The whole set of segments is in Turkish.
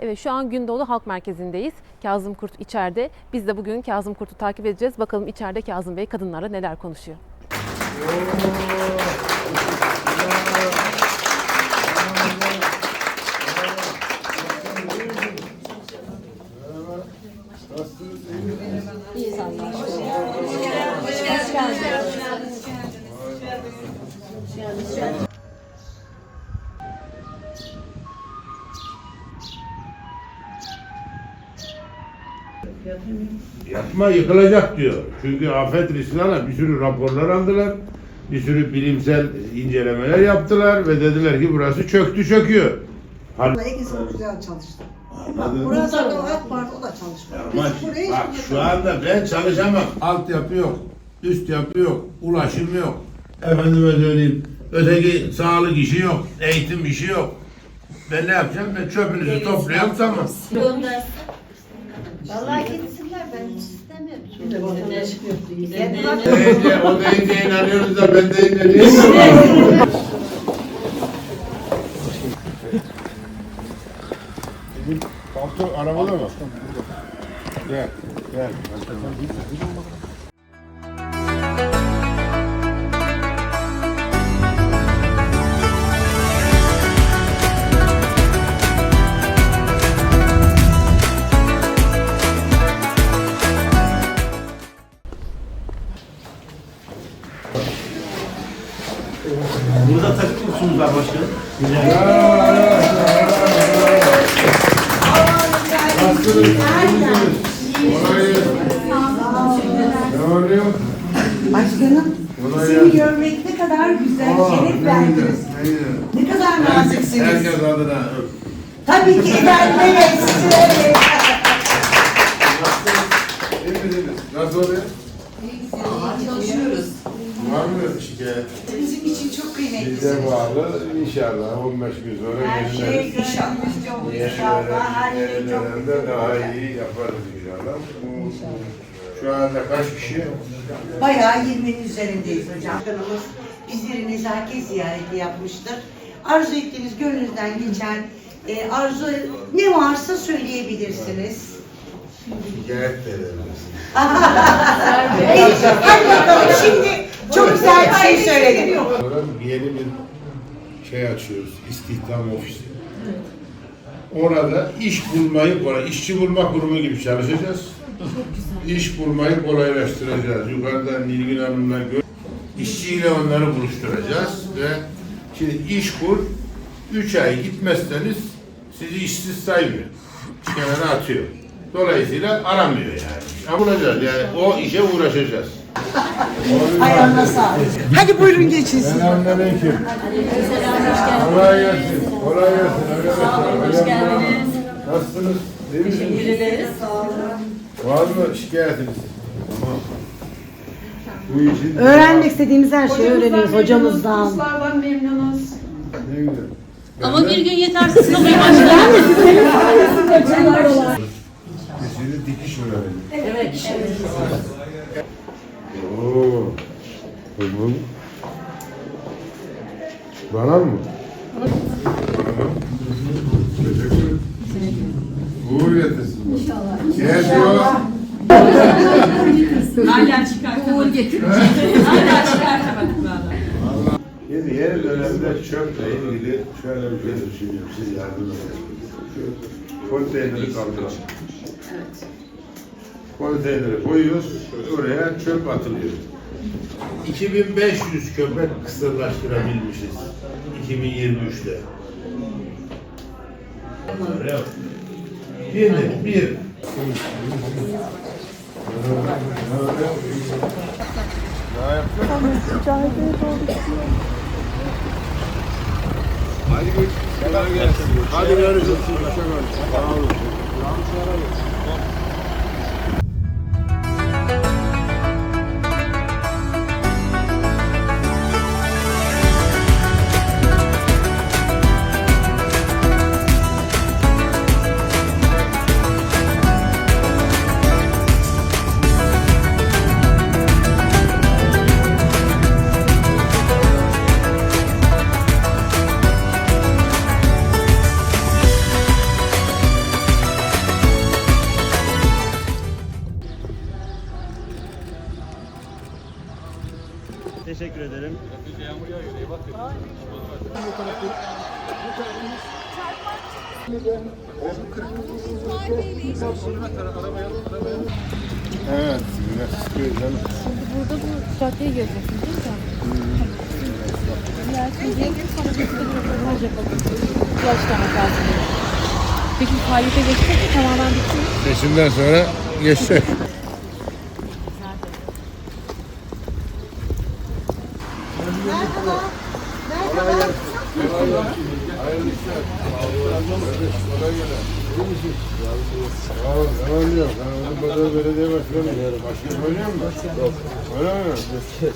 Evet şu an Gündoğdu Halk Merkezi'ndeyiz. Kazım Kurt içeride. Biz de bugün Kazım Kurt'u takip edeceğiz. Bakalım içeride Kazım Bey kadınlarla neler konuşuyor. Yapma yıkılacak diyor. Çünkü afet riskine bir sürü raporlar aldılar. Bir sürü bilimsel incelemeler yaptılar ve dediler ki burası çöktü çöküyor. Hal- İkisi güzel çalıştı. Anladın mı? Burası da AK Parti o da çalışmıyor. Ama Biz buraya bak şu anda ben çalışamam. Altyapı yok, üst yapı yok, ulaşım yok. Efendime söyleyeyim, öteki sağlık işi yok, eğitim işi yok. Ben ne yapacağım? Ben çöpünüzü topluyorum tamam. Vallahi gitsinler ben hiç istemiyorum. Deyince, o deyince inanıyoruz da ben deyince niye inanmıyorum? Palto arabada mı? Gel, gel. Başkanım seni görmek ne kadar güzel, şeref verdiniz. ne kadar naziksiniz. herkes adına öp. Tabii ki. İyi misiniz? Nasıl oluyor? Çalışıyoruz. Var mı şikayet? Bizim için çok Bize kıymetlisiniz. bağlı inşallah 15 gün sonra Her şey gönlümüzce olur inşallah. Her şey çok yenilerinde daha iyi yaparız inşallah. Şu anda kaç kişi? Bayağı 20'nin üzerindeyiz hocam. Başkanımız bizleri nezaket ziyareti yapmıştır. Arzu ettiğiniz gönlünüzden geçen e, arzu ne varsa söyleyebilirsiniz. Şikayet de edebiliriz. Hadi bakalım şimdi çok güzel bir şey söyledin. Sonra yeni bir şey açıyoruz, istihdam ofisi. Orada iş bulmayı kolay, işçi bulma kurumu gibi çalışacağız. İş bulmayı kolaylaştıracağız. Yukarıdan Nilgün Hanım'la gör. İşçiyle onları buluşturacağız ve şimdi iş kur, 3 ay gitmezseniz sizi işsiz saymıyor. Kenara atıyor. Dolayısıyla aramıyor yani. Bulacağız yani o işe uğraşacağız. Ayağına sağlık. Hadi buyurun geçin. Selamünaleyküm. Kolay gelsin. Kolay gelsin arkadaşlar. Hoş geldiniz. Nasılsınız? İyi misiniz? Teşekkür ederiz. Var mı şikayetiniz? Tamam. Bu için Öğrenmek istediğimiz her şeyi öğreniyoruz hocamızdan. Kurslardan memnunuz. ne güzel. Ama bir gün yetersiz kalıyor başkanım. Sizi dikiş öğrenelim. Evet. Bu. Bana mı? Teşekkür ederim. Uğur getirsin. İnşallah. İnşallah. Hala çıkartamadık. Uğur getirecek. Hala çıkartamadık valla. Yeni yeni dönemde çöple ilgili şöyle bir şey düşünüyorum. Siz yardım edin. Şu konteyneri kaldıralım. Evet. Konteyneri koyuyoruz. Oraya çöp atılıyor. 2500 köpek kısırlaştırabilmişiz 2023'te. Yok. Bir, bir. Daha yapacak Hadi görüşürüz. Sağ olun. Evet, biraz sıkıyor canım. Burada bu caddeyi göreceksiniz değil mi? Ya şimdi sonra biz de bir röportaj yapalım. Başlama Kazım Bey. Peki faaliyete geçecek mi? Tamamen bitti mi? Seçimden sonra geçecek. Kolay. Ne oluyor? Ben onun kadar belediye başkanı. Başkan oynuyor mu? Mi?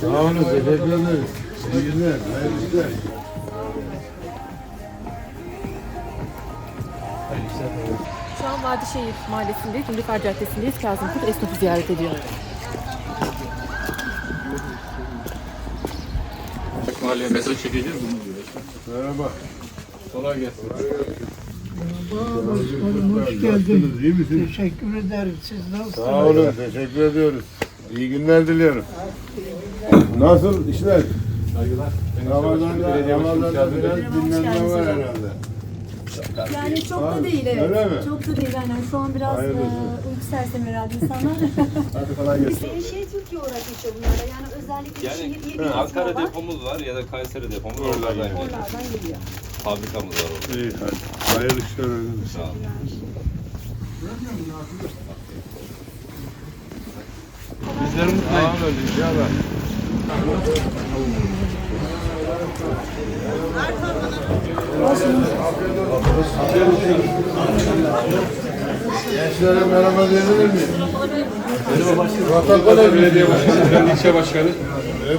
Sağ olun. Teşekkür ederiz. İyi günler. Şu an Vadişehir Mahallesi'ndeyiz. Zülfikar Caddesi'ndeyiz. Kazım Kurt esnafı ziyaret ediyor. Mahalleye mesaj çekeceğiz. Merhaba. Kolay gelsin. Hoş geldiniz. İyi misiniz? Teşekkür ederim. Siz nasılsınız? Sağ olun. Teşekkür ediyoruz. İyi günler diliyorum. Nasıl işler? Saygılar. Ramazan'da, Ramazan'da biraz dinlenme var herhalde. Yani çok da değil Öyle evet. mi? Çok da değil aynen. Şu an biraz e, Hayırlısı. uyku sersemi herhalde insanlar. Hadi kolay gelsin. Şey, şey Türkiye olarak geçiyor bunlarda. Yani özellikle Yani şehir il Ankara var. depomuz var ya da Kayseri depomuz oralardan geliyor. Oralardan geliyor. Fabrikamız var orada. İyi hadi. Hayırlı işler olsun. Sağ olun. Bizleri mutlu edin. İnşallah. Gençlere merhaba diyebilir miyim? Vatan Belediye Başkanı. Ben ilçe başkanı.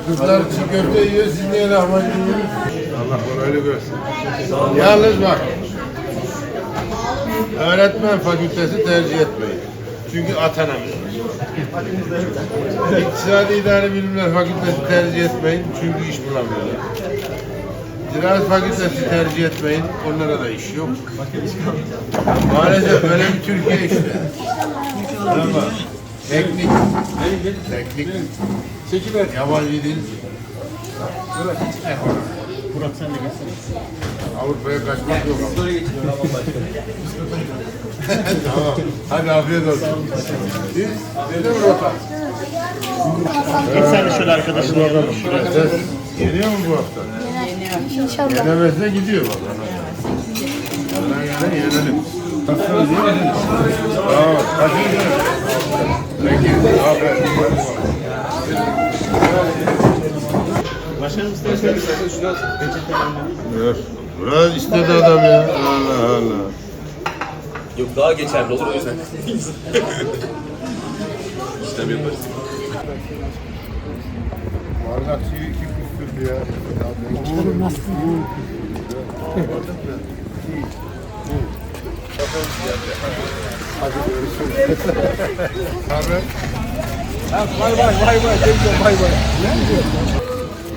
Kızlar çiğ köfte yiyor, siz niye lahmacun yiyorsunuz? Allah kolaylık versin. Yalnız bak, öğretmen fakültesi tercih etmeyin. Çünkü atanamıyor. İktisadi İdari Bilimler Fakültesi tercih etmeyin çünkü iş bulamıyorlar. Ziraat Fakültesi tercih etmeyin, onlara da iş yok. Maalesef böyle bir Türkiye işte. Ama teknik, teknik, yabancı dil, Avrupa'ya kaçmak yok ama. tamam. Hadi afiyet olsun. Siz? Sizde mi rota? Sen de şöyle arkadaşını alalım. Ses yeniyor mu bu hafta? Yeniyor. İnşallah. Yenemezse gidiyor bak. Yana yenelim. Nasılsınız iyi misiniz? Tamam. Kaçıncı? Peki. Aferin. Başkanım isterseniz Dur. Biraz istedi adam ya. Allah Allah. Yok daha geçerli olur o yüzden. İşlem yaparız. Bardak suyu iki küstürdü ya. Hadi görüşürüz. Haber? Bay bay bay bay. Bay bay.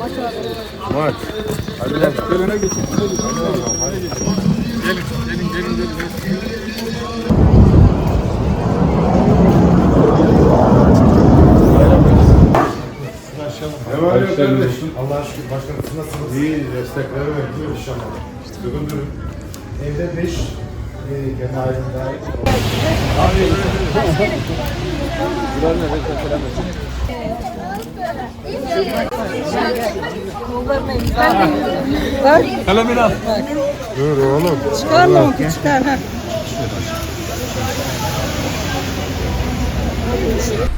Maç. Hadi bakalım. Gelene geçin. Hadi bakalım. Hadi. Gelin. Gelin gelin gelin. Ne var ya kardeşim? Allah'a şükür başkanım siz nasılsınız? İyi destekleri bekliyoruz inşallah. Sıkıntı yok. Evde 5 kendi ailem Dur oğlum.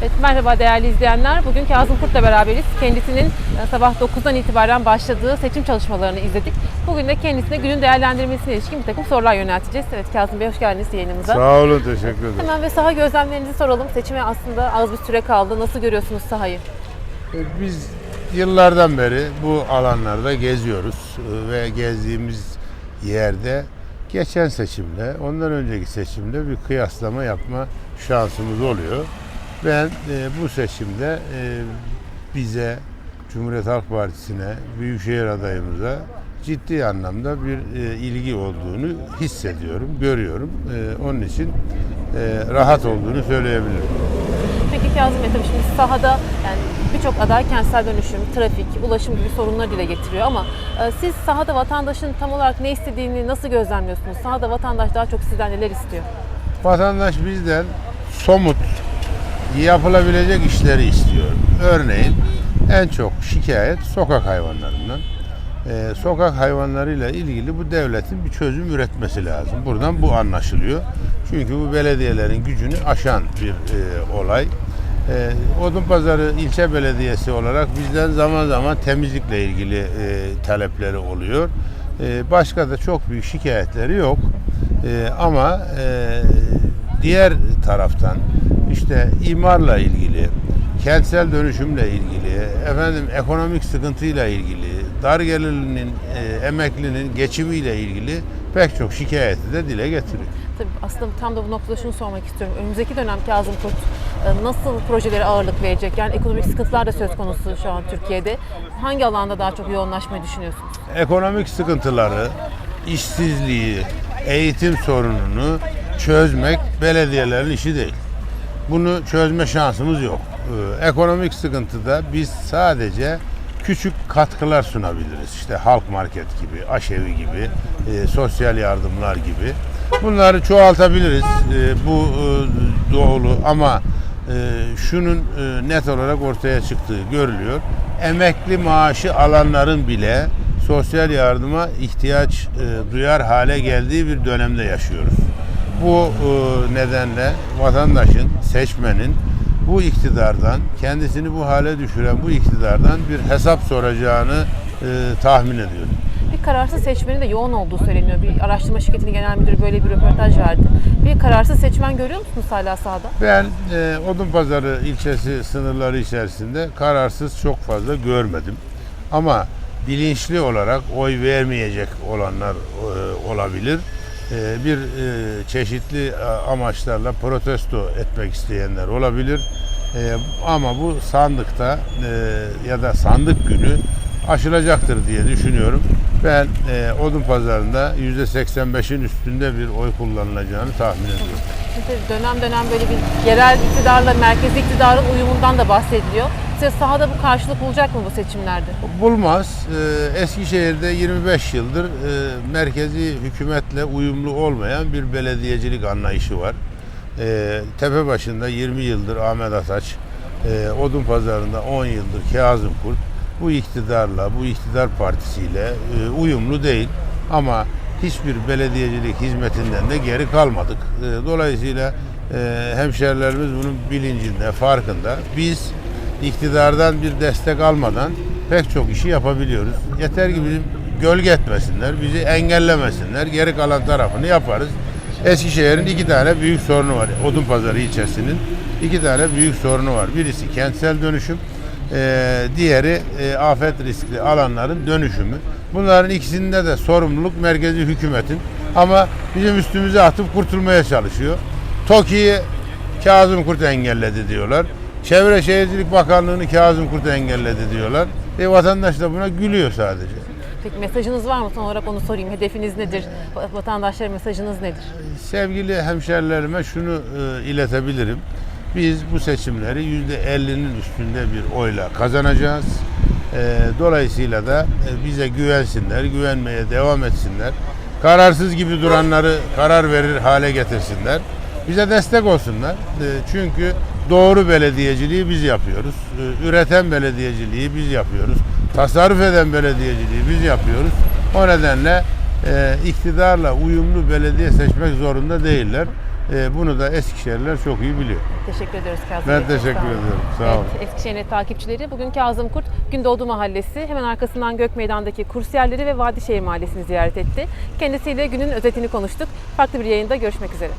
Evet, merhaba değerli izleyenler. Bugün Kazım Kurt'la beraberiz. Kendisinin e, sabah 9'dan itibaren başladığı seçim çalışmalarını izledik. Bugün de kendisine günün değerlendirmesine ilişkin bir takım sorular yönelteceğiz. Evet Kazım Bey hoş geldiniz yayınımıza. Sağ olun teşekkür ederim. Hemen ve saha gözlemlerinizi soralım. Seçime aslında az bir süre kaldı. Nasıl görüyorsunuz sahayı? Biz yıllardan beri bu alanlarda geziyoruz Ee, ve gezdiğimiz yerde geçen seçimle ondan önceki seçimde bir kıyaslama yapma şansımız oluyor. Ben e, bu seçimde e, bize Cumhuriyet Halk Partisi'ne, Büyükşehir adayımıza ciddi anlamda bir e, ilgi olduğunu hissediyorum, görüyorum. E, onun için e, rahat olduğunu söyleyebilirim. Peki Kazım Bey tabii şimdi sahada yani birçok aday kentsel dönüşüm, trafik, ulaşım gibi sorunları dile getiriyor ama e, siz sahada vatandaşın tam olarak ne istediğini nasıl gözlemliyorsunuz? Sahada vatandaş daha çok sizden neler istiyor? Vatandaş bizden somut, yapılabilecek işleri istiyor. Örneğin en çok şikayet sokak hayvanlarından. Ee, sokak hayvanlarıyla ilgili bu devletin bir çözüm üretmesi lazım. Buradan bu anlaşılıyor. Çünkü bu belediyelerin gücünü aşan bir e, olay. E, Odunpazarı ilçe belediyesi olarak bizden zaman zaman temizlikle ilgili e, talepleri oluyor. E, başka da çok büyük şikayetleri yok. E, ama e, diğer taraftan işte imarla ilgili, kentsel dönüşümle ilgili, efendim ekonomik sıkıntıyla ilgili, dar gelirlinin, e, emeklinin geçimiyle ilgili pek çok şikayeti de dile getiriyor. Tabii aslında tam da bu noktada şunu sormak istiyorum. Önümüzdeki dönem Kazım Kurt e, nasıl projelere ağırlık verecek? Yani ekonomik sıkıntılar da söz konusu şu an Türkiye'de. Hangi alanda daha çok yoğunlaşmayı düşünüyorsunuz? Ekonomik sıkıntıları, işsizliği, eğitim sorununu çözmek belediyelerin işi değil. Bunu çözme şansımız yok. Ee, Ekonomik sıkıntıda biz sadece küçük katkılar sunabiliriz. İşte halk market gibi, aşevi gibi, e, sosyal yardımlar gibi. Bunları çoğaltabiliriz. E, bu e, doğru ama e, şunun e, net olarak ortaya çıktığı görülüyor. Emekli maaşı alanların bile sosyal yardıma ihtiyaç e, duyar hale geldiği bir dönemde yaşıyoruz. Bu e, nedenle vatandaşın, seçmenin bu iktidardan, kendisini bu hale düşüren bu iktidardan bir hesap soracağını e, tahmin ediyorum. Kararsız seçmenin de yoğun olduğu söyleniyor. Bir araştırma şirketinin genel müdürü böyle bir röportaj verdi. Bir kararsız seçmen görüyor musunuz hala sahada? Ben e, Odunpazarı ilçesi sınırları içerisinde kararsız çok fazla görmedim. Ama bilinçli olarak oy vermeyecek olanlar e, olabilir. E, bir e, çeşitli e, amaçlarla protesto etmek isteyenler olabilir. E, ama bu sandıkta e, ya da sandık günü aşılacaktır diye düşünüyorum. Ben e, Odunpazarı'nda %85'in üstünde bir oy kullanılacağını tahmin ediyorum. Şimdi dönem dönem böyle bir yerel iktidarla merkezi iktidarın uyumundan da bahsediliyor. Size sahada bu karşılık bulacak mı bu seçimlerde? Bulmaz. Ee, Eskişehir'de 25 yıldır e, merkezi hükümetle uyumlu olmayan bir belediyecilik anlayışı var. Ee, Tepe başında 20 yıldır Ahmet Ataç, e, Odunpazarı'nda 10 yıldır Kazım Kurt bu iktidarla, bu iktidar partisiyle e, uyumlu değil. Ama hiçbir belediyecilik hizmetinden de geri kalmadık. E, Dolayısıyla e, hemşerilerimiz bunun bilincinde, farkında. Biz iktidardan bir destek almadan pek çok işi yapabiliyoruz. Yeter ki bizim gölge etmesinler, bizi engellemesinler. Geri kalan tarafını yaparız. Eskişehir'in iki tane büyük sorunu var. Odunpazarı ilçesinin iki tane büyük sorunu var. Birisi kentsel dönüşüm, eee, diğeri eee, afet riskli alanların dönüşümü. Bunların ikisinde de sorumluluk merkezi hükümetin. Ama bizim üstümüze atıp kurtulmaya çalışıyor. TOKİ'yi Kazım Kurt engelledi diyorlar. Çevre Şehircilik Bakanlığı'nı Kazım Kurt engelledi diyorlar. E vatandaş da buna gülüyor sadece. Peki mesajınız var mı? Son olarak onu sorayım. Hedefiniz nedir? Va- Vatandaşlara mesajınız nedir? Sevgili hemşerilerime şunu e, iletebilirim. Biz bu seçimleri %50'nin üstünde bir oyla kazanacağız. E, dolayısıyla da e, bize güvensinler, güvenmeye devam etsinler. Kararsız gibi duranları karar verir hale getirsinler. Bize destek olsunlar. E, çünkü doğru belediyeciliği biz yapıyoruz. E, üreten belediyeciliği biz yapıyoruz. Tasarruf eden belediyeciliği biz yapıyoruz. O nedenle e, iktidarla uyumlu belediye seçmek zorunda değiller. E, bunu da Eskişehirliler çok iyi biliyor. Teşekkür ediyoruz Kazım Ben Bey. Teşekkür sağ olun. ediyorum. Sağ olun. Evet, Eskişehir'in takipçileri bugün Kazım Kurt Gündoğdu Mahallesi hemen arkasından Gökmeydan'daki kursiyerleri ve Vadişehir Mahallesi'ni ziyaret etti. Kendisiyle günün özetini konuştuk. Farklı bir yayında görüşmek üzere.